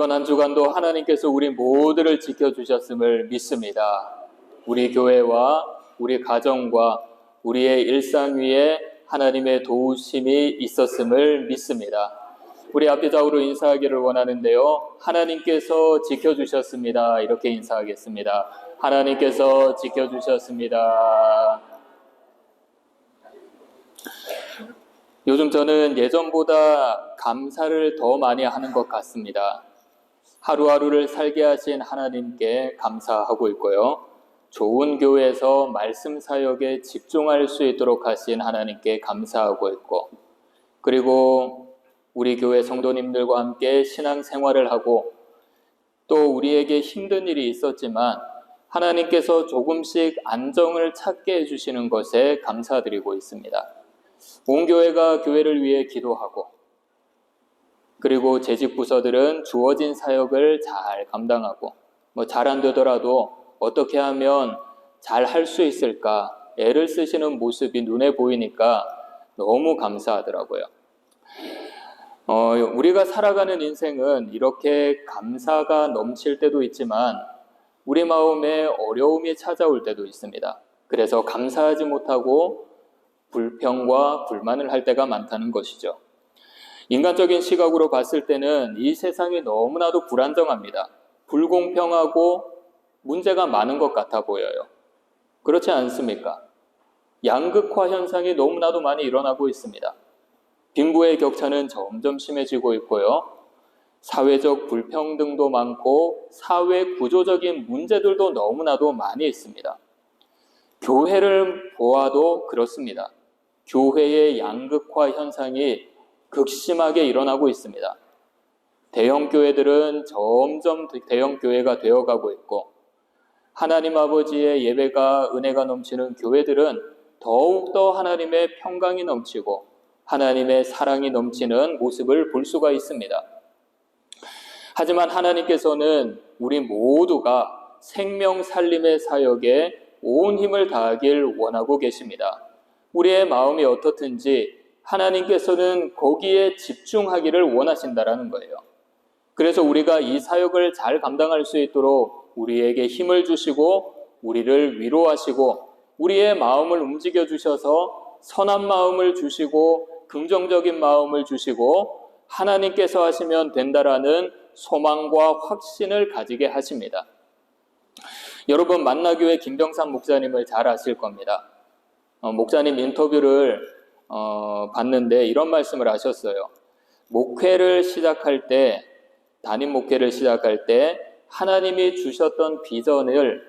이번 한 주간도 하나님께서 우리 모두를 지켜주셨음을 믿습니다. 우리 교회와 우리 가정과 우리의 일상 위에 하나님의 도우심이 있었음을 믿습니다. 우리 앞뒤좌우로 인사하기를 원하는데요. 하나님께서 지켜주셨습니다. 이렇게 인사하겠습니다. 하나님께서 지켜주셨습니다. 요즘 저는 예전보다 감사를 더 많이 하는 것 같습니다. 하루하루를 살게 하신 하나님께 감사하고 있고요. 좋은 교회에서 말씀 사역에 집중할 수 있도록 하신 하나님께 감사하고 있고, 그리고 우리 교회 성도님들과 함께 신앙 생활을 하고, 또 우리에게 힘든 일이 있었지만, 하나님께서 조금씩 안정을 찾게 해주시는 것에 감사드리고 있습니다. 온 교회가 교회를 위해 기도하고, 그리고 재직 부서들은 주어진 사역을 잘 감당하고, 뭐 잘 안 되더라도 어떻게 하면 잘 할 수 있을까 애를 쓰시는 모습이 눈에 보이니까 너무 감사하더라고요. 어, 우리가 살아가는 인생은 이렇게 감사가 넘칠 때도 있지만 우리 마음에 어려움이 찾아올 때도 있습니다. 그래서 감사하지 못하고 불평과 불만을 할 때가 많다는 것이죠. 인간적인 시각으로 봤을 때는 이 세상이 너무나도 불안정합니다. 불공평하고 문제가 많은 것 같아 보여요. 그렇지 않습니까? 양극화 현상이 너무나도 많이 일어나고 있습니다. 빈부의 격차는 점점 심해지고 있고요. 사회적 불평등도 많고 사회 구조적인 문제들도 너무나도 많이 있습니다. 교회를 보아도 그렇습니다. 교회의 양극화 현상이 극심하게 일어나고 있습니다. 대형 교회들은 점점 대형 교회가 되어가고 있고 하나님 아버지의 예배가 은혜가 넘치는 교회들은 더욱더 하나님의 평강이 넘치고 하나님의 사랑이 넘치는 모습을 볼 수가 있습니다. 하지만 하나님께서는 우리 모두가 생명 살림의 사역에 온 힘을 다하길 원하고 계십니다. 우리의 마음이 어떻든지 하나님께서는 거기에 집중하기를 원하신다라는 거예요. 그래서 우리가 이 사역을 잘 감당할 수 있도록 우리에게 힘을 주시고 우리를 위로하시고 우리의 마음을 움직여 주셔서 선한 마음을 주시고 긍정적인 마음을 주시고 하나님께서 하시면 된다라는 소망과 확신을 가지게 하십니다. 여러분 만나교회 김병삼 목사님을 잘 아실 겁니다. 어, 목사님 인터뷰를 어, 봤는데 이런 말씀을 하셨어요. 목회를 시작할 때 담임 목회를 시작할 때 하나님이 주셨던 비전을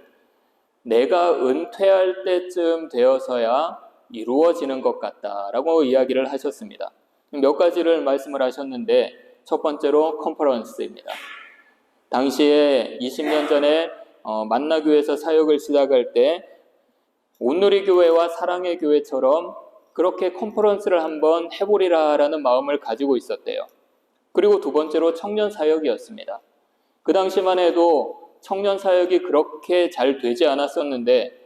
내가 은퇴할 때쯤 되어서야 이루어지는 것 같다라고 이야기를 하셨습니다. 몇 가지를 말씀을 하셨는데 첫 번째로 컨퍼런스입니다. 당시에 20년 전에 어, 만나교회에서 사역을 시작할 때 온누리 교회와 사랑의 교회처럼 그렇게 컨퍼런스를 한번 해보리라라는 마음을 가지고 있었대요. 그리고 두 번째로 청년 사역이었습니다. 그 당시만 해도 청년 사역이 그렇게 잘 되지 않았었는데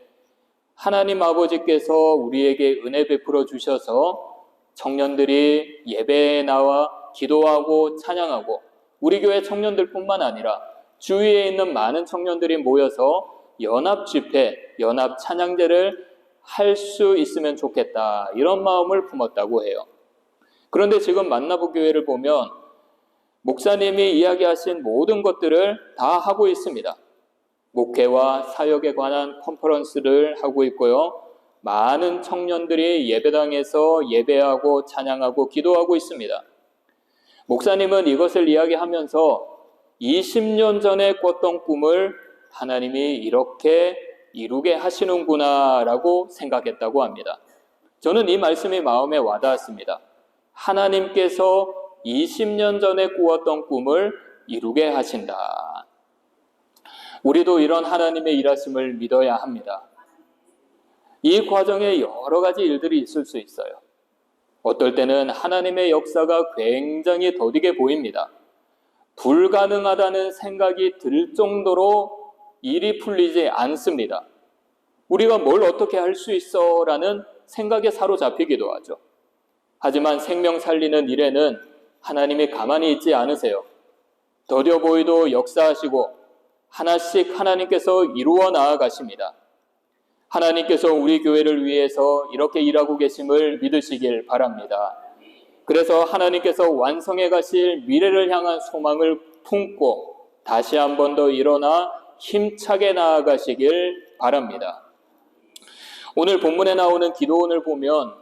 하나님 아버지께서 우리에게 은혜 베풀어 주셔서 청년들이 예배에 나와 기도하고 찬양하고 우리 교회 청년들뿐만 아니라 주위에 있는 많은 청년들이 모여서 연합 집회, 연합 찬양제를 할 수 있으면 좋겠다. 이런 마음을 품었다고 해요. 그런데 지금 만나보 교회를 보면 목사님이 이야기하신 모든 것들을 다 하고 있습니다. 목회와 사역에 관한 컨퍼런스를 하고 있고요. 많은 청년들이 예배당에서 예배하고 찬양하고 기도하고 있습니다. 목사님은 이것을 이야기하면서 20년 전에 꿨던 꿈을 하나님이 이렇게 이루게 하시는구나라고 생각했다고 합니다. 저는 이 말씀이 마음에 와닿았습니다. 하나님께서 20년 전에 꾸었던 꿈을 이루게 하신다. 우리도 이런 하나님의 일하심을 믿어야 합니다. 이 과정에 여러 가지 일들이 있을 수 있어요. 어떨 때는 하나님의 역사가 굉장히 더디게 보입니다. 불가능하다는 생각이 들 정도로 일이 풀리지 않습니다. 우리가 뭘 어떻게 할 수 있어? 라는 생각에 사로잡히기도 하죠. 하지만 생명 살리는 일에는 하나님이 가만히 있지 않으세요. 더뎌 보이도 역사하시고 하나씩 하나님께서 이루어 나아가십니다. 하나님께서 우리 교회를 위해서 이렇게 일하고 계심을 믿으시길 바랍니다. 그래서 하나님께서 완성해 가실 미래를 향한 소망을 품고 다시 한 번 더 일어나 힘차게 나아가시길 바랍니다. 오늘 본문에 나오는 기도원을 보면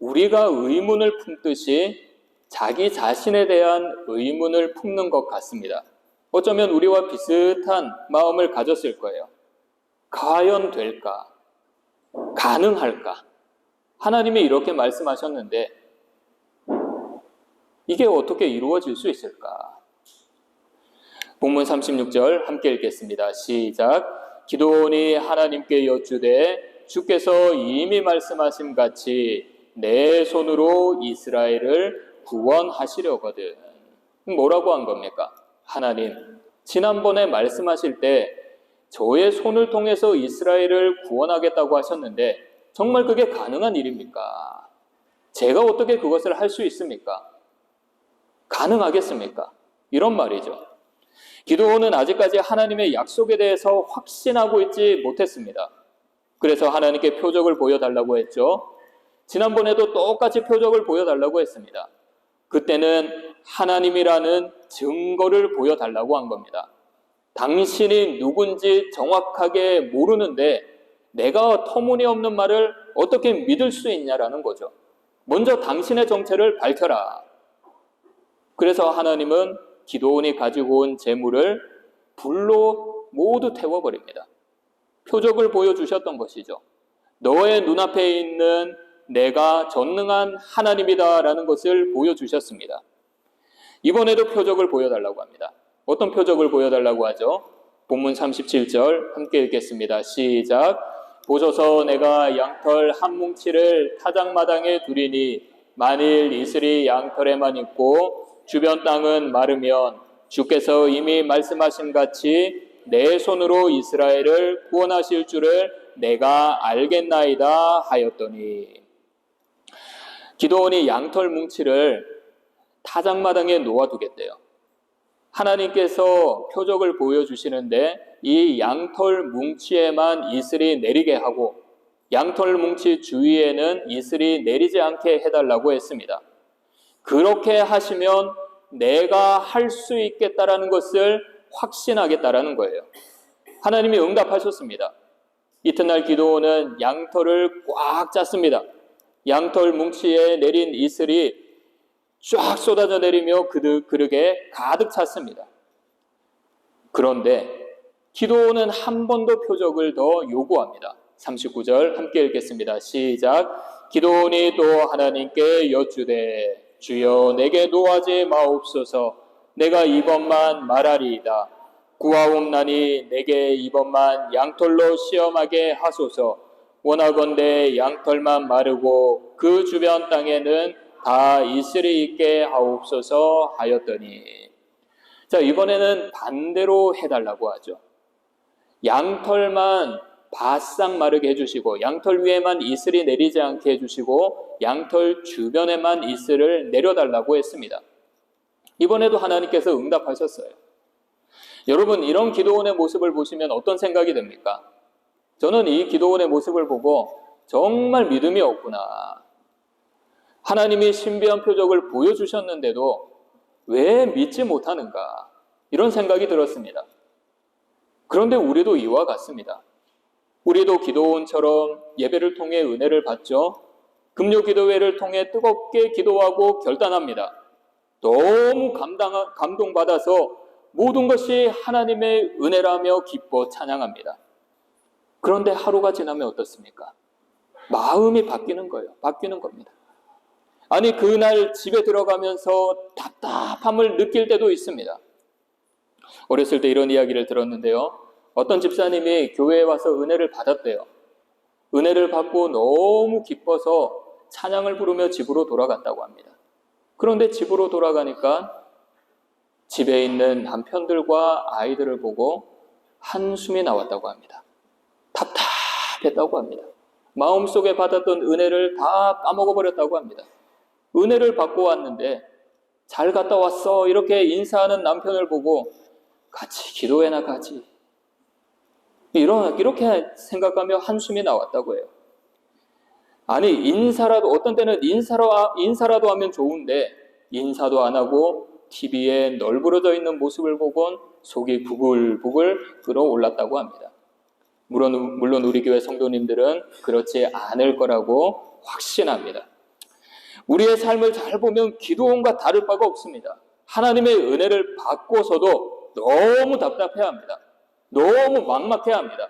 우리가 의문을 품듯이 자기 자신에 대한 의문을 품는 것 같습니다. 어쩌면 우리와 비슷한 마음을 가졌을 거예요. 과연 될까? 가능할까? 하나님이 이렇게 말씀하셨는데 이게 어떻게 이루어질 수 있을까? 본문 36절 함께 읽겠습니다. 시작. 기도원이 하나님께 여쭈되 주께서 이미 말씀하신 같이 내 손으로 이스라엘을 구원하시려거든. 뭐라고 한 겁니까? 하나님, 지난번에 말씀하실 때 저의 손을 통해서 이스라엘을 구원하겠다고 하셨는데 정말 그게 가능한 일입니까? 제가 어떻게 그것을 할 수 있습니까? 가능하겠습니까? 이런 말이죠. 기도원은 아직까지 하나님의 약속에 대해서 확신하고 있지 못했습니다. 그래서 하나님께 표적을 보여달라고 했죠. 지난번에도 똑같이 표적을 보여달라고 했습니다. 그때는 하나님이라는 증거를 보여달라고 한 겁니다. 당신이 누군지 정확하게 모르는데 내가 터무니없는 말을 어떻게 믿을 수 있냐라는 거죠. 먼저 당신의 정체를 밝혀라. 그래서 하나님은 기도원이 가지고 온 재물을 불로 모두 태워버립니다. 표적을 보여주셨던 것이죠. 너의 눈앞에 있는 내가 전능한 하나님이다라는 것을 보여주셨습니다. 이번에도 표적을 보여달라고 합니다. 어떤 표적을 보여달라고 하죠? 본문 37절 함께 읽겠습니다. 시작. 보소서 내가 양털 한 뭉치를 타작마당에 두리니 만일 이슬이 양털에만 있고 주변 땅은 마르면 주께서 이미 말씀하신 같이 내 손으로 이스라엘을 구원하실 줄을 내가 알겠나이다 하였더니 기도원이 양털 뭉치를 타작마당에 놓아두겠대요. 하나님께서 표적을 보여주시는데 이 양털 뭉치에만 이슬이 내리게 하고 양털 뭉치 주위에는 이슬이 내리지 않게 해달라고 했습니다. 그렇게 하시면 내가 할 수 있겠다라는 것을 확신하겠다라는 거예요. 하나님이 응답하셨습니다. 이튿날 기도원은 양털을 꽉 짰습니다. 양털 뭉치에 내린 이슬이 쫙 쏟아져 내리며 그릇에 가득 찼습니다. 그런데 기도원은 한번 더 표적을 더 요구합니다. 39절 함께 읽겠습니다. 시작. 기도원이 또 하나님께 여쭈되 주여 내게 노하지 마옵소서 내가 이번만 말하리이다. 구하옵나니 내게 이번만 양털로 시험하게 하소서 원하건대 양털만 마르고 그 주변 땅에는 다 이슬이 있게 하옵소서 하였더니 자 이번에는 반대로 해달라고 하죠. 양털만 바싹 마르게 해주시고 양털 위에만 이슬이 내리지 않게 해주시고 양털 주변에만 이슬을 내려달라고 했습니다. 이번에도 하나님께서 응답하셨어요. 여러분 이런 기도원의 모습을 보시면 어떤 생각이 듭니까? 저는 이 기도원의 모습을 보고 정말 믿음이 없구나. 하나님이 신비한 표적을 보여주셨는데도 왜 믿지 못하는가? 이런 생각이 들었습니다. 그런데 우리도 이와 같습니다. 우리도 기도원처럼 예배를 통해 은혜를 받죠. 금요 기도회를 통해 뜨겁게 기도하고 결단합니다. 너무 감당, 감동받아서 모든 것이 하나님의 은혜라며 기뻐 찬양합니다. 그런데 하루가 지나면 어떻습니까? 마음이 바뀌는 거예요. 바뀌는 겁니다. 아니, 그날 집에 들어가면서 답답함을 느낄 때도 있습니다. 어렸을 때 이런 이야기를 들었는데요. 어떤 집사님이 교회에 와서 은혜를 받았대요. 은혜를 받고 너무 기뻐서 찬양을 부르며 집으로 돌아갔다고 합니다. 그런데 집으로 돌아가니까 집에 있는 남편들과 아이들을 보고 한숨이 나왔다고 합니다. 답답했다고 합니다. 마음속에 받았던 은혜를 다 까먹어 버렸다고 합니다. 은혜를 받고 왔는데 잘 갔다 왔어. 이렇게 인사하는 남편을 보고 같이 기도해 나가지. 이런, 이렇게 생각하며 한숨이 나왔다고 해요. 아니, 인사라도, 어떤 때는 인사로, 인사라도 하면 좋은데, 인사도 안 하고, TV에 널브러져 있는 모습을 보곤 속이 부글부글 끓어올랐다고 합니다. 물론, 물론 우리 교회 성도님들은 그렇지 않을 거라고 확신합니다. 우리의 삶을 잘 보면 기도원과 다를 바가 없습니다. 하나님의 은혜를 받고서도 너무 답답해 합니다. 너무 막막해 합니다.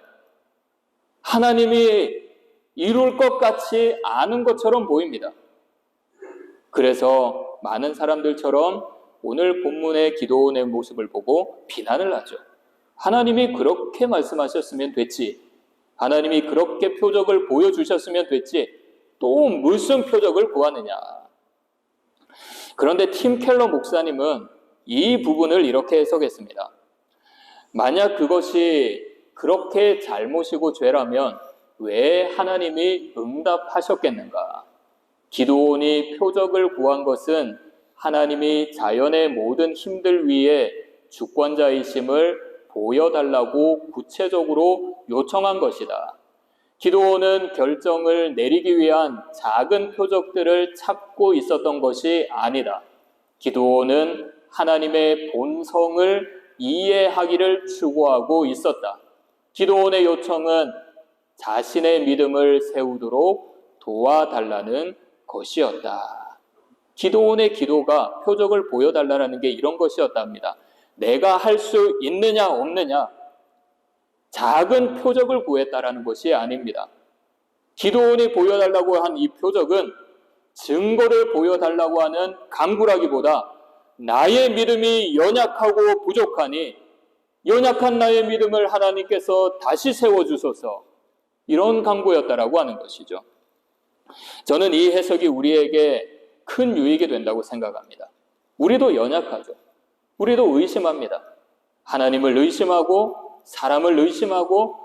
하나님이 이룰 것 같이 아는 것처럼 보입니다. 그래서 많은 사람들처럼 오늘 본문의 기도원의 모습을 보고 비난을 하죠. 하나님이 그렇게 말씀하셨으면 됐지. 하나님이 그렇게 표적을 보여주셨으면 됐지. 또 무슨 표적을 구하느냐. 그런데 팀 켈러 목사님은 이 부분을 이렇게 해석했습니다. 만약 그것이 그렇게 잘못이고 죄라면 왜 하나님이 응답하셨겠는가? 기도원이 표적을 구한 것은 하나님이 자연의 모든 힘들 위에 주권자이심을 보여달라고 구체적으로 요청한 것이다. 기도원은 결정을 내리기 위한 작은 표적들을 찾고 있었던 것이 아니다. 기도원은 하나님의 본성을 이해하기를 추구하고 있었다. 기도원의 요청은 자신의 믿음을 세우도록 도와달라는 것이었다. 기도원의 기도가 표적을 보여달라는 게 이런 것이었답니다. 내가 할 수 있느냐 없느냐 작은 표적을 구했다라는 것이 아닙니다. 기도원이 보여달라고 한 이 표적은 증거를 보여달라고 하는 강구라기보다 나의 믿음이 연약하고 부족하니 연약한 나의 믿음을 하나님께서 다시 세워주소서 이런 강구였다라고 하는 것이죠. 저는 이 해석이 우리에게 큰 유익이 된다고 생각합니다. 우리도 연약하죠. 우리도 의심합니다. 하나님을 의심하고 사람을 의심하고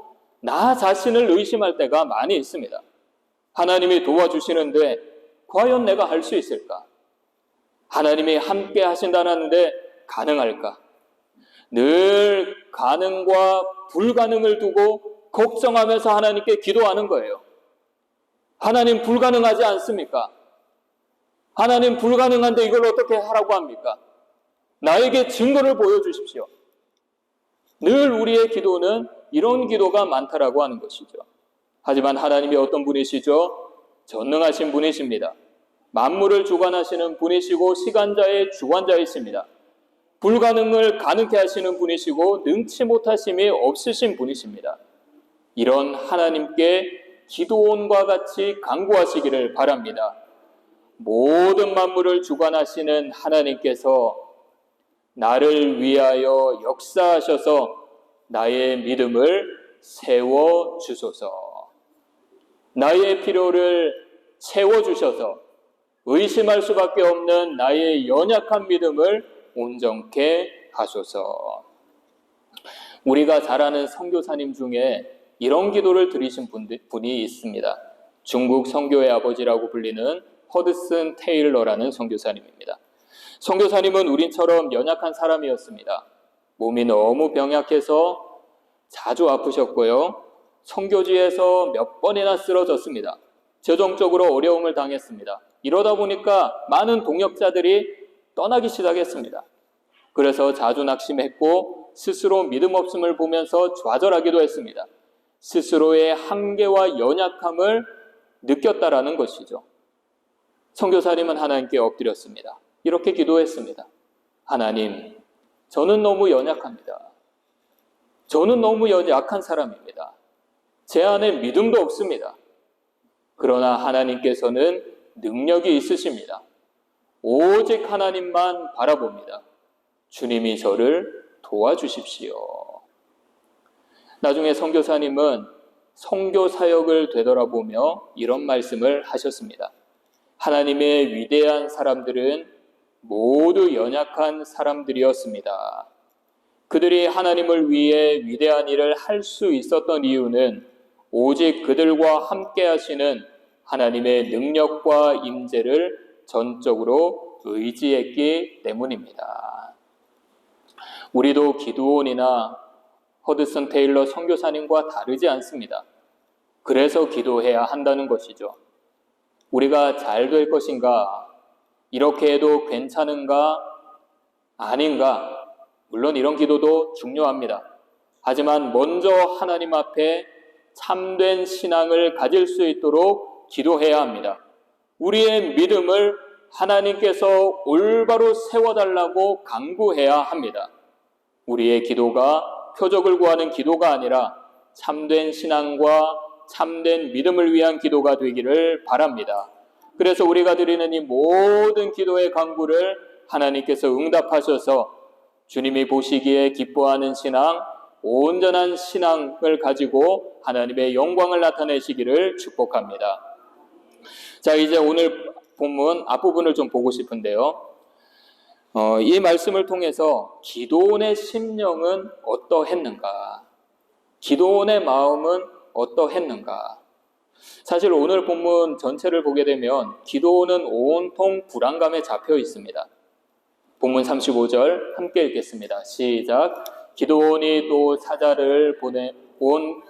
나 자신을 의심할 때가 많이 있습니다. 하나님이 도와주시는데 과연 내가 할 수 있을까? 하나님이 함께 하신다는데 가능할까? 늘 가능과 불가능을 두고 걱정하면서 하나님께 기도하는 거예요. 하나님 불가능하지 않습니까? 하나님 불가능한데 이걸 어떻게 하라고 합니까? 나에게 증거를 보여주십시오. 늘 우리의 기도는 이런 기도가 많다라고 하는 것이죠. 하지만 하나님이 어떤 분이시죠? 전능하신 분이십니다. 만물을 주관하시는 분이시고 시간자의 주관자이십니다. 불가능을 가능케 하시는 분이시고 능치 못하심이 없으신 분이십니다. 이런 하나님께 기도원과 같이 강구하시기를 바랍니다. 모든 만물을 주관하시는 하나님께서 나를 위하여 역사하셔서 나의 믿음을 세워 주소서. 나의 필요를 채워 주셔서 의심할 수밖에 없는 나의 연약한 믿음을 온전케 하소서. 우리가 잘 아는 선교사님 중에 이런 기도를 드리신 분이 있습니다. 중국 선교의 아버지라고 불리는 허드슨 테일러라는 선교사님입니다. 선교사님은 우린처럼 연약한 사람이었습니다. 몸이 너무 병약해서 자주 아프셨고요. 선교지에서 몇 번이나 쓰러졌습니다. 재정적으로 어려움을 당했습니다. 이러다 보니까 많은 동역자들이 떠나기 시작했습니다. 그래서 자주 낙심했고 스스로 믿음 없음을 보면서 좌절하기도 했습니다. 스스로의 한계와 연약함을 느꼈다라는 것이죠. 선교사님은 하나님께 엎드렸습니다. 이렇게 기도했습니다. 하나님, 저는 너무 연약합니다. 저는 너무 연약한 사람입니다. 제 안에 믿음도 없습니다. 그러나 하나님께서는 능력이 있으십니다. 오직 하나님만 바라봅니다. 주님이 저를 도와주십시오. 나중에 선교사님은 선교 사역을 되돌아보며 이런 말씀을 하셨습니다. 하나님의 위대한 사람들은 모두 연약한 사람들이었습니다. 그들이 하나님을 위해 위대한 일을 할 수 있었던 이유는 오직 그들과 함께 하시는 하나님의 능력과 임재를 전적으로 의지했기 때문입니다. 우리도 기도원이나 허드슨 테일러 선교사님과 다르지 않습니다. 그래서 기도해야 한다는 것이죠. 우리가 잘 될 것인가? 이렇게 해도 괜찮은가? 아닌가? 물론 이런 기도도 중요합니다. 하지만 먼저 하나님 앞에 참된 신앙을 가질 수 있도록 기도해야 합니다. 우리의 믿음을 하나님께서 올바로 세워달라고 강구해야 합니다. 우리의 기도가 표적을 구하는 기도가 아니라 참된 신앙과 참된 믿음을 위한 기도가 되기를 바랍니다. 그래서 우리가 드리는 이 모든 기도의 강구를 하나님께서 응답하셔서 주님이 보시기에 기뻐하는 신앙, 온전한 신앙을 가지고 하나님의 영광을 나타내시기를 축복합니다. 자, 이제 오늘 본문 앞부분을 좀 보고 싶은데요. 어, 이 말씀을 통해서 기도원의 심령은 어떠했는가? 기도원의 마음은 어떠했는가? 사실 오늘 본문 전체를 보게 되면 기도원은 온통 불안감에 잡혀 있습니다. 본문 35절 함께 읽겠습니다. 시작. 기도원이 또 사자를 보내 온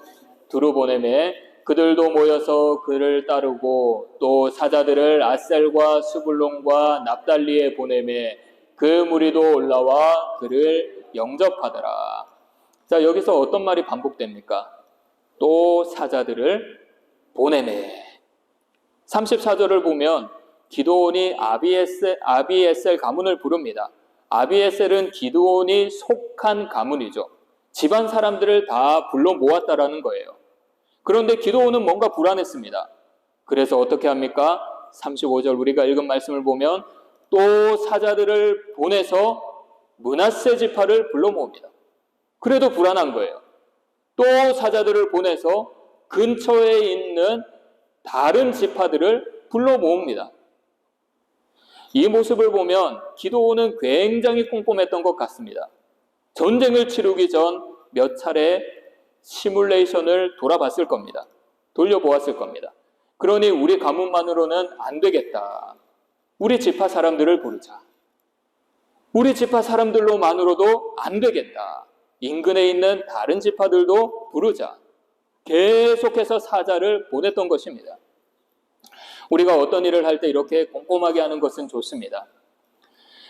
두루 보내매 그들도 모여서 그를 따르고 또 사자들을 아셀과 수불론과 납달리에 보내매 그 무리도 올라와 그를 영접하더라. 자, 여기서 어떤 말이 반복됩니까? 또 사자들을 보내매. 34절을 보면 기도온이 아비에셀, 아비에셀 가문을 부릅니다. 아비에셀은 기도온이 속한 가문이죠. 집안 사람들을 다 불러 모았다라는 거예요. 그런데 기도온은 뭔가 불안했습니다. 그래서 어떻게 합니까? 35절 우리가 읽은 말씀을 보면 또 사자들을 보내서 문하세 지파를 불러 모읍니다. 그래도 불안한 거예요. 또 사자들을 보내서 근처에 있는 다른 지파들을 불러 모읍니다. 이 모습을 보면 기도원은 굉장히 꼼꼼했던 것 같습니다. 전쟁을 치르기 전 몇 차례 시뮬레이션을 돌아봤을 겁니다. 돌려보았을 겁니다. 그러니 우리 가문만으로는 안 되겠다. 우리 지파 사람들을 부르자. 우리 지파 사람들로만으로도 안 되겠다. 인근에 있는 다른 지파들도 부르자. 계속해서 사자를 보냈던 것입니다. 우리가 어떤 일을 할 때 이렇게 꼼꼼하게 하는 것은 좋습니다.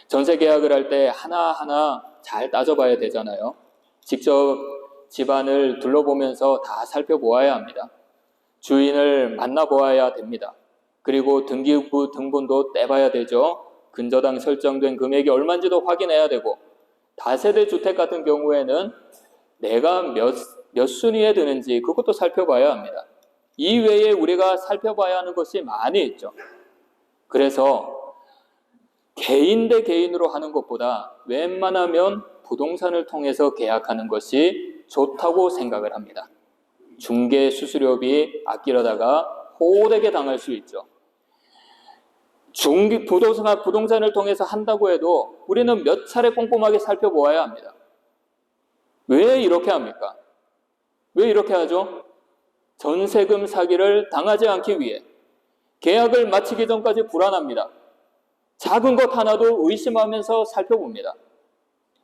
전세 계약을 할 때 하나하나 잘 따져봐야 되잖아요. 직접 집안을 둘러보면서 다 살펴보아야 합니다. 주인을 만나보아야 됩니다. 그리고 등기부 등본도 떼봐야 되죠. 근저당 설정된 금액이 얼마인지도 확인해야 되고 다세대 주택 같은 경우에는 내가 몇, 몇 순위에 드는지 그것도 살펴봐야 합니다. 이 외에 우리가 살펴봐야 하는 것이 많이 있죠. 그래서 개인 대 개인으로 하는 것보다 웬만하면 부동산을 통해서 계약하는 것이 좋다고 생각을 합니다. 중개 수수료비 아끼려다가 호되게 당할 수 있죠. 중기 부동산, 부동산을 통해서 한다고 해도 우리는 몇 차례 꼼꼼하게 살펴보아야 합니다. 왜 이렇게 합니까? 왜 이렇게 하죠? 전세금 사기를 당하지 않기 위해 계약을 마치기 전까지 불안합니다. 작은 것 하나도 의심하면서 살펴봅니다.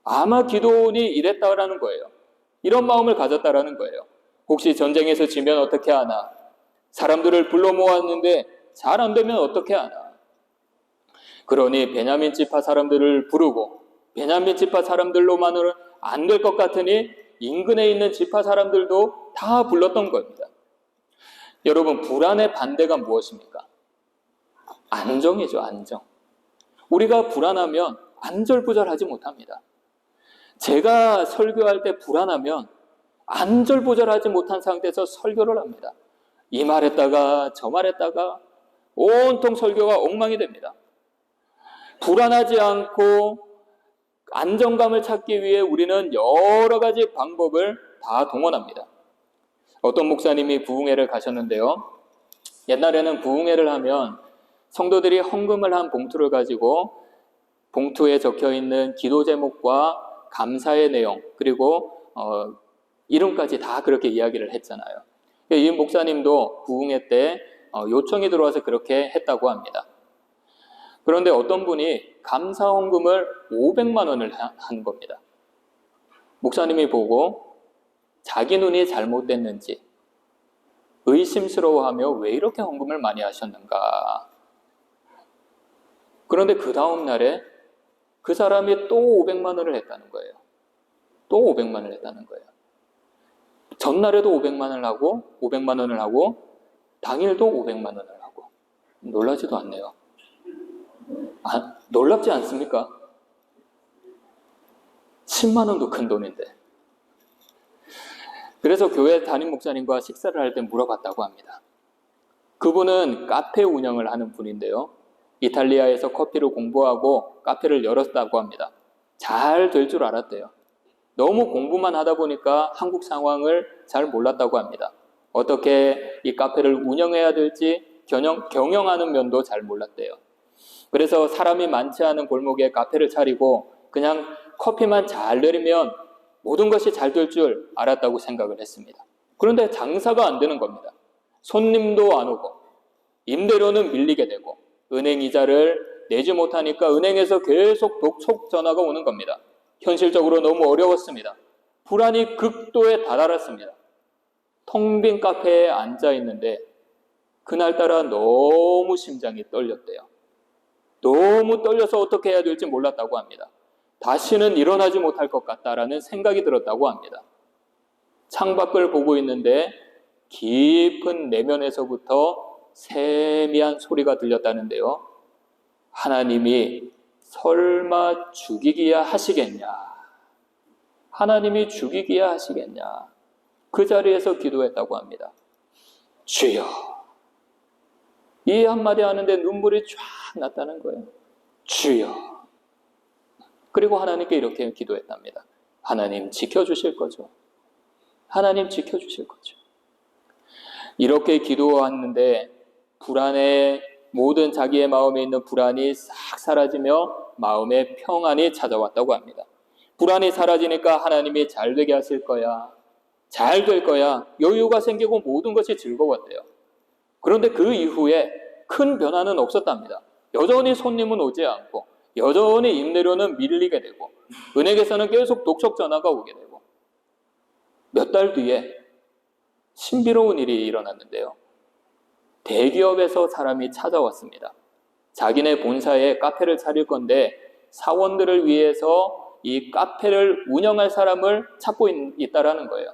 아마 기도원이 이랬다라는 거예요. 이런 마음을 가졌다라는 거예요. 혹시 전쟁에서 지면 어떻게 하나? 사람들을 불러 모았는데 잘 안 되면 어떻게 하나? 그러니 베냐민 지파 사람들을 부르고 베냐민 지파 사람들로만으로는 안될 것 같으니 인근에 있는 지파 사람들도 다 불렀던 겁니다. 여러분 불안의 반대가 무엇입니까? 안정이죠, 안정. 우리가 불안하면 안절부절하지 못합니다. 제가 설교할 때 불안하면 안절부절하지 못한 상태에서 설교를 합니다. 이 말했다가 저 말했다가 온통 설교가 엉망이 됩니다. 불안하지 않고 안정감을 찾기 위해 우리는 여러 가지 방법을 다 동원합니다. 어떤 목사님이 부흥회를 가셨는데요. 옛날에는 부흥회를 하면 성도들이 헌금을 한 봉투를 가지고 봉투에 적혀 있는 기도 제목과 감사의 내용 그리고 어, 이름까지 다 그렇게 이야기를 했잖아요. 이 목사님도 부흥회 때 어, 요청이 들어와서 그렇게 했다고 합니다. 그런데 어떤 분이 감사 헌금을 500만 원을 하- 한 겁니다. 목사님이 보고 자기 눈이 잘못됐는지 의심스러워하며 왜 이렇게 헌금을 많이 하셨는가. 그런데 그 다음 날에 그 사람이 또 500만 원을 했다는 거예요. 또 500만 원을 했다는 거예요. 전날에도 500만 원을 하고 500만 원을 하고 당일도 500만 원을 하고 놀라지도 않네요. 아, 놀랍지 않습니까? 10만 원도 큰 돈인데. 그래서 교회 담임 목사님과 식사를 할 때 물어봤다고 합니다. 그분은 카페 운영을 하는 분인데요. 이탈리아에서 커피를 공부하고 카페를 열었다고 합니다. 잘 될 줄 알았대요. 너무 공부만 하다 보니까 한국 상황을 잘 몰랐다고 합니다. 어떻게 이 카페를 운영해야 될지 경영, 경영하는 면도 잘 몰랐대요. 그래서 사람이 많지 않은 골목에 카페를 차리고 그냥 커피만 잘 내리면 모든 것이 잘 될 줄 알았다고 생각을 했습니다. 그런데 장사가 안 되는 겁니다. 손님도 안 오고 임대료는 밀리게 되고 은행 이자를 내지 못하니까 은행에서 계속 독촉 전화가 오는 겁니다. 현실적으로 너무 어려웠습니다. 불안이 극도에 다다랐습니다. 텅 빈 카페에 앉아 있는데 그날따라 너무 심장이 떨렸대요. 너무 떨려서 어떻게 해야 될지 몰랐다고 합니다. 다시는 일어나지 못할 것 같다라는 생각이 들었다고 합니다. 창밖을 보고 있는데 깊은 내면에서부터 세미한 소리가 들렸다는데요. 하나님이 설마 죽이기야 하시겠냐? 하나님이 죽이기야 하시겠냐? 그 자리에서 기도했다고 합니다. 주여. 이 한마디 하는데 눈물이 쫙 났다는 거예요. 주여. 그리고 하나님께 이렇게 기도했답니다. 하나님 지켜주실 거죠. 하나님 지켜주실 거죠. 이렇게 기도했는데 불안에 모든 자기의 마음에 있는 불안이 싹 사라지며 마음의 평안이 찾아왔다고 합니다. 불안이 사라지니까 하나님이 잘 되게 하실 거야. 잘 될 거야. 여유가 생기고 모든 것이 즐거웠대요. 그런데 그 이후에 큰 변화는 없었답니다. 여전히 손님은 오지 않고 여전히 임대료는 밀리게 되고 은행에서는 계속 독촉 전화가 오게 되고 몇 달 뒤에 신비로운 일이 일어났는데요. 대기업에서 사람이 찾아왔습니다. 자기네 본사에 카페를 차릴 건데 사원들을 위해서 이 카페를 운영할 사람을 찾고 있, 있다라는 거예요.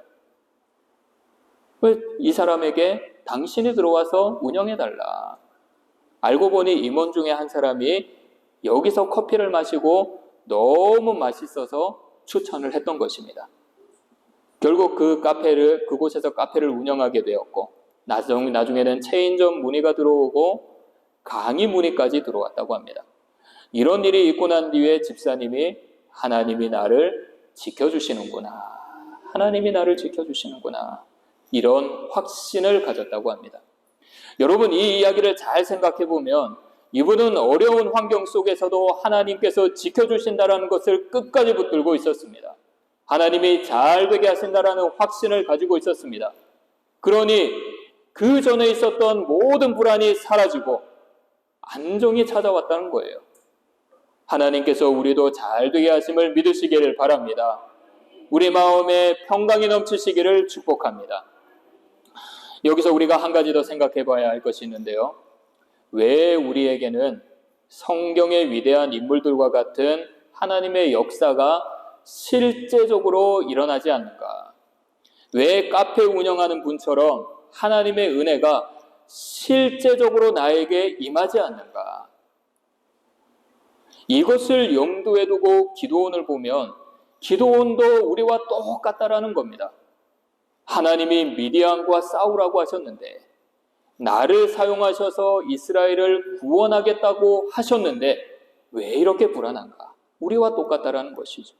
이 사람에게 당신이 들어와서 운영해달라. 알고 보니 임원 중에 한 사람이 여기서 커피를 마시고 너무 맛있어서 추천을 했던 것입니다. 결국 그 카페를, 그곳에서 카페를 운영하게 되었고, 나중, 나중에는 체인점 문의가 들어오고, 강의 문의까지 들어왔다고 합니다. 이런 일이 있고 난 뒤에 집사님이 하나님이 나를 지켜주시는구나. 하나님이 나를 지켜주시는구나. 이런 확신을 가졌다고 합니다. 여러분, 이 이야기를 잘 생각해 보면 이분은 어려운 환경 속에서도 하나님께서 지켜주신다라는 것을 끝까지 붙들고 있었습니다. 하나님이 잘 되게 하신다라는 확신을 가지고 있었습니다. 그러니 그 전에 있었던 모든 불안이 사라지고 안정이 찾아왔다는 거예요. 하나님께서 우리도 잘 되게 하심을 믿으시기를 바랍니다. 우리 마음에 평강이 넘치시기를 축복합니다. 여기서 우리가 한 가지 더 생각해 봐야 할 것이 있는데요. 왜 우리에게는 성경의 위대한 인물들과 같은 하나님의 역사가 실제적으로 일어나지 않는가? 왜 카페 운영하는 분처럼 하나님의 은혜가 실제적으로 나에게 임하지 않는가? 이것을 염두에 두고 기도원을 보면 기도원도 우리와 똑같다라는 겁니다. 하나님이 미디안과 싸우라고 하셨는데 나를 사용하셔서 이스라엘을 구원하겠다고 하셨는데 왜 이렇게 불안한가? 우리와 똑같다라는 것이죠.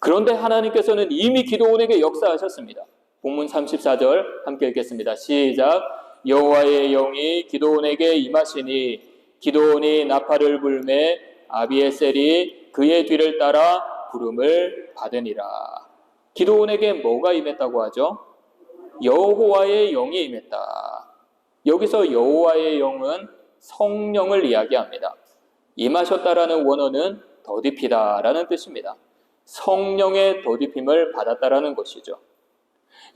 그런데 하나님께서는 이미 기도원에게 역사하셨습니다. 본문 34절 함께 읽겠습니다. 시작. 여호와의 영이 기도원에게 임하시니 기도원이 나팔을 불매 아비에셀이 그의 뒤를 따라 부름을 받으니라. 기도원에게 뭐가 임했다고 하죠? 여호와의 영이 임했다. 여기서 여호와의 영은 성령을 이야기합니다. 임하셨다라는 원어는 더딥히다라는 뜻입니다. 성령의 더딥힘을 받았다라는 것이죠.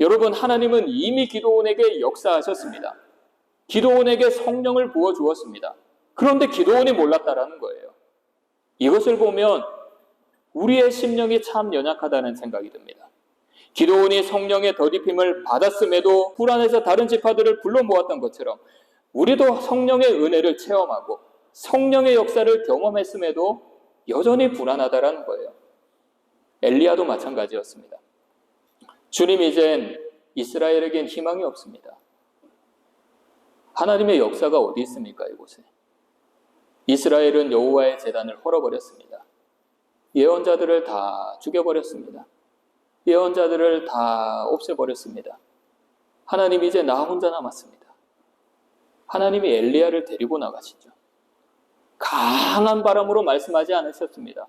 여러분, 하나님은 이미 기도원에게 역사하셨습니다. 기도원에게 성령을 부어 주었습니다. 그런데 기도원이 몰랐다라는 거예요. 이것을 보면 우리의 심령이 참 연약하다는 생각이 듭니다. 기도원이 성령의 더딥힘을 받았음에도 불안해서 다른 지파들을 불러 모았던 것처럼 우리도 성령의 은혜를 체험하고 성령의 역사를 경험했음에도 여전히 불안하다라는 거예요. 엘리야도 마찬가지였습니다. 주님 이젠 이스라엘에겐 희망이 없습니다. 하나님의 역사가 어디 있습니까 이곳에? 이스라엘은 여호와의 재단을 헐어버렸습니다. 예언자들을 다 죽여버렸습니다. 예언자들을 다 없애버렸습니다. 하나님 이제 나 혼자 남았습니다. 하나님이 엘리야를 데리고 나가시죠. 강한 바람으로 말씀하지 않으셨습니다.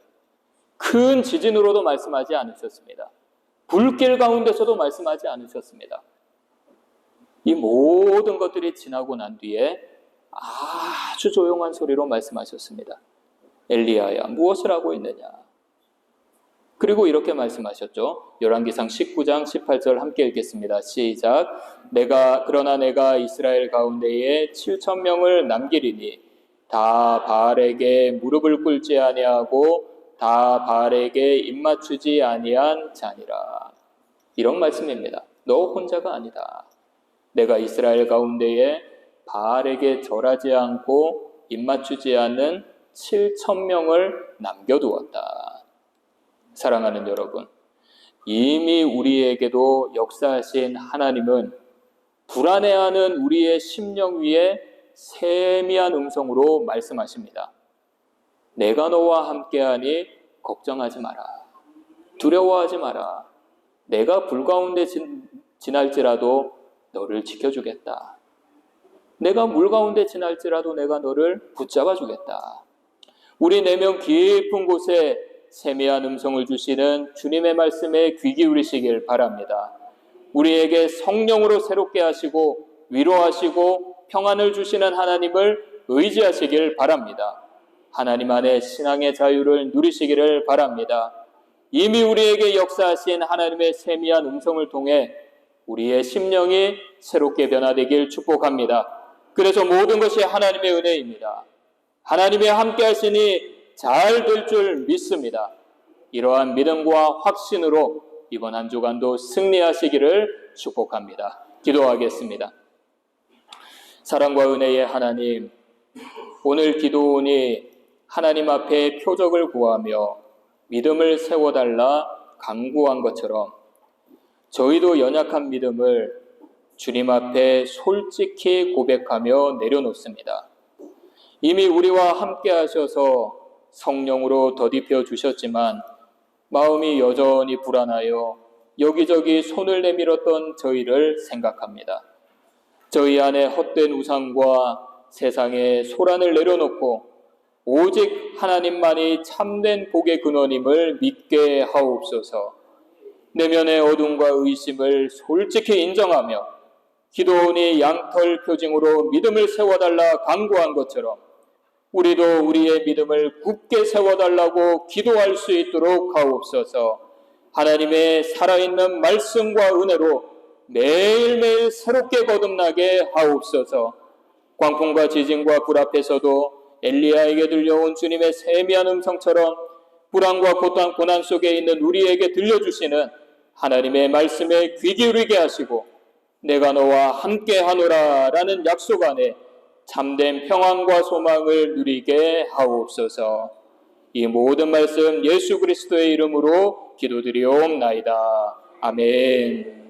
큰 지진으로도 말씀하지 않으셨습니다. 불길 가운데서도 말씀하지 않으셨습니다. 이 모든 것들이 지나고 난 뒤에 아주 조용한 소리로 말씀하셨습니다. 엘리야야 무엇을 하고 있느냐? 그리고 이렇게 말씀하셨죠. 열왕기상 19장 18절 함께 읽겠습니다. 시작. 내가 그러나 내가 이스라엘 가운데에 7천 명을 남기리니 다 바알에게 무릎을 꿇지 아니하고 다 바알에게 입맞추지 아니한 자니라. 이런 말씀입니다. 너 혼자가 아니다. 내가 이스라엘 가운데에 바알에게 절하지 않고 입맞추지 않는 7천 명을 남겨두었다. 사랑하는 여러분, 이미 우리에게도 역사하신 하나님은 불안해하는 우리의 심령 위에 세미한 음성으로 말씀하십니다. 내가 너와 함께하니 걱정하지 마라. 두려워하지 마라. 내가 불 가운데 진, 지날지라도 너를 지켜주겠다. 내가 물 가운데 지날지라도 내가 너를 붙잡아 주겠다. 우리 내면 깊은 곳에 세미한 음성을 주시는 주님의 말씀에 귀 기울이시길 바랍니다. 우리에게 성령으로 새롭게 하시고 위로하시고 평안을 주시는 하나님을 의지하시길 바랍니다. 하나님 안에 신앙의 자유를 누리시기를 바랍니다. 이미 우리에게 역사하신 하나님의 세미한 음성을 통해 우리의 심령이 새롭게 변화되길 축복합니다. 그래서 모든 것이 하나님의 은혜입니다. 하나님의 함께 하시니 잘 될 줄 믿습니다. 이러한 믿음과 확신으로 이번 한 주간도 승리하시기를 축복합니다. 기도하겠습니다. 사랑과 은혜의 하나님, 오늘 기도원이 하나님 앞에 표적을 구하며 믿음을 세워달라 강구한 것처럼 저희도 연약한 믿음을 주님 앞에 솔직히 고백하며 내려놓습니다. 이미 우리와 함께 하셔서 성령으로 더딥혀 주셨지만 마음이 여전히 불안하여 여기저기 손을 내밀었던 저희를 생각합니다. 저희 안에 헛된 우상과 세상의 소란을 내려놓고 오직 하나님만이 참된 복의 근원임을 믿게 하옵소서. 내면의 어둠과 의심을 솔직히 인정하며 기도원이 양털 표징으로 믿음을 세워달라 강구한 것처럼 우리도 우리의 믿음을 굳게 세워달라고 기도할 수 있도록 하옵소서. 하나님의 살아있는 말씀과 은혜로 매일매일 새롭게 거듭나게 하옵소서. 광풍과 지진과 불 앞에서도 엘리야에게 들려온 주님의 세미한 음성처럼 불안과 고단, 고난 속에 있는 우리에게 들려주시는 하나님의 말씀에 귀 기울이게 하시고 내가 너와 함께 하노라 라는 약속 안에 참된 평안과 소망을 누리게 하옵소서. 이 모든 말씀 예수 그리스도의 이름으로 기도드리옵나이다. 아멘.